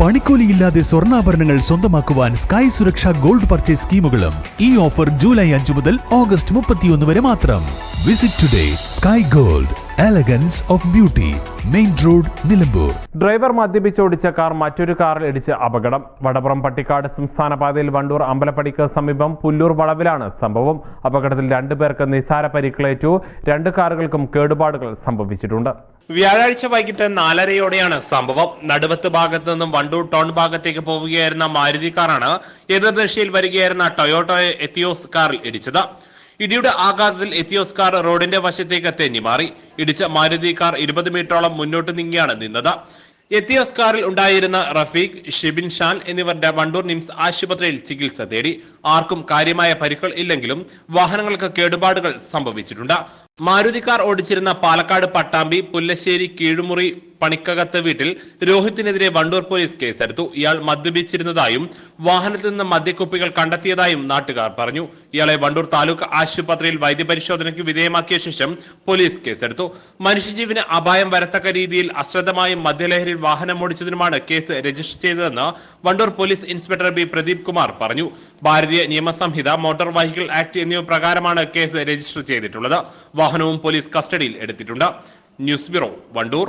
പണിക്കൂലിയില്ലാതെ സ്വർണാഭരണങ്ങൾ സ്വന്തമാക്കുവാൻ sky Suraksha gold purchase സ്കീമുകളും ഈ ഓഫർ ജൂലൈ അഞ്ചു മുതൽ ഓഗസ്റ്റ് മുപ്പത്തിയൊന്ന് വരെ മാത്രം. Visit today sky gold elegance of beauty main road Nilambur driver മദ്യപിച്ചോടിച്ച car മറ്റൊരു കാറിൽ ഇടിച്ച് അപകടം. വടപുറം പട്ടിക്കാട് സംസ്ഥാന പാതയിൽ വണ്ടൂർ അമ്പലപ്പടിക്ക് സമീപം പുല്ലൂർ വളവിലാണ് സംഭവം. അപകടത്തിൽ രണ്ടു പേർക്ക് നിസാര പരിക്കേറ്റു. രണ്ട് കാറുകൾക്കും കേടുപാടുകൾ സംഭവിച്ചിട്ടുണ്ട്. വ്യാഴാഴ്ച വൈകിട്ട് നാലരയോടെയാണ് സംഭവം. നടുവത്ത് ഭാഗത്ത് നിന്നും വണ്ടൂർ ടൗൺ ഭാഗത്തേക്ക് പോവുകയായിരുന്ന മാരുതി കാറാണ് എതിർദിശയിൽ വരികയായിരുന്ന ടൊയോട്ടോ എത്തിയോസ് കാറിൽ ഇടിച്ചത്. ഇടിയുടെ ആഘാതത്തിൽ എത്തിയോസ് കാർ റോഡിന്റെ വശത്തേക്ക് തെന്നി മാറി ഇടിച്ച മാരുതി കാർ ഇരുപത് മീറ്ററോളം മുന്നോട്ട് നീങ്ങിയാണ് നിന്നത്. എത്തിയോസ് കാറിൽ ഉണ്ടായിരുന്ന റഫീഖ് ഷിബിൻ ഷാൻ എന്നിവരുടെ വണ്ടൂർ നിംസ് ആശുപത്രിയിൽ ചികിത്സ തേടി. ആർക്കും കാര്യമായ പരിക്കൾ ഇല്ലെങ്കിലും വാഹനങ്ങൾക്ക് കേടുപാടുകൾ സംഭവിച്ചിട്ടുണ്ട്. മാരുതി കാർ ഓടിച്ചിരുന്ന പാലക്കാട് പട്ടാമ്പി പുല്ലശ്ശേരി കീഴുമുറി പണിക്കകത്ത് വീട്ടിൽ രോഹിത്തിനെതിരെ വണ്ടൂർ പോലീസ് കേസെടുത്തു. ഇയാൾ മദ്യപിച്ചിരുന്നതായും വാഹനത്തിൽ നിന്ന് മദ്യക്കുപ്പികൾ കണ്ടെത്തിയതായും നാട്ടുകാർ പറഞ്ഞു. ഇയാളെ വണ്ടൂർ താലൂക്ക് ആശുപത്രിയിൽ വൈദ്യപരിശോധനയ്ക്ക് വിധേയമാക്കിയ ശേഷം പോലീസ് കേസെടുത്തു. മനുഷ്യജീവന് അപായം വരത്തക്ക രീതിയിൽ അശ്രദ്ധമായും മദ്യലഹരിയിൽ വാഹനം ഓടിച്ചതിനുമാണ് കേസ് രജിസ്റ്റർ ചെയ്തതെന്ന് Vandoor police inspector B Pradeep Kumar പറഞ്ഞു. ഭാരതീയ നിയമസംഹിത മോട്ടോർ വെഹിക്കിൾ ആക്ട് എന്നിവ പ്രകാരമാണ് കേസ് രജിസ്റ്റർ ചെയ്തിട്ടുള്ളത്. വാഹനവും പോലീസ് കസ്റ്റഡിയിൽ എടുത്തിട്ടുണ്ട്. News bureau Vandoor.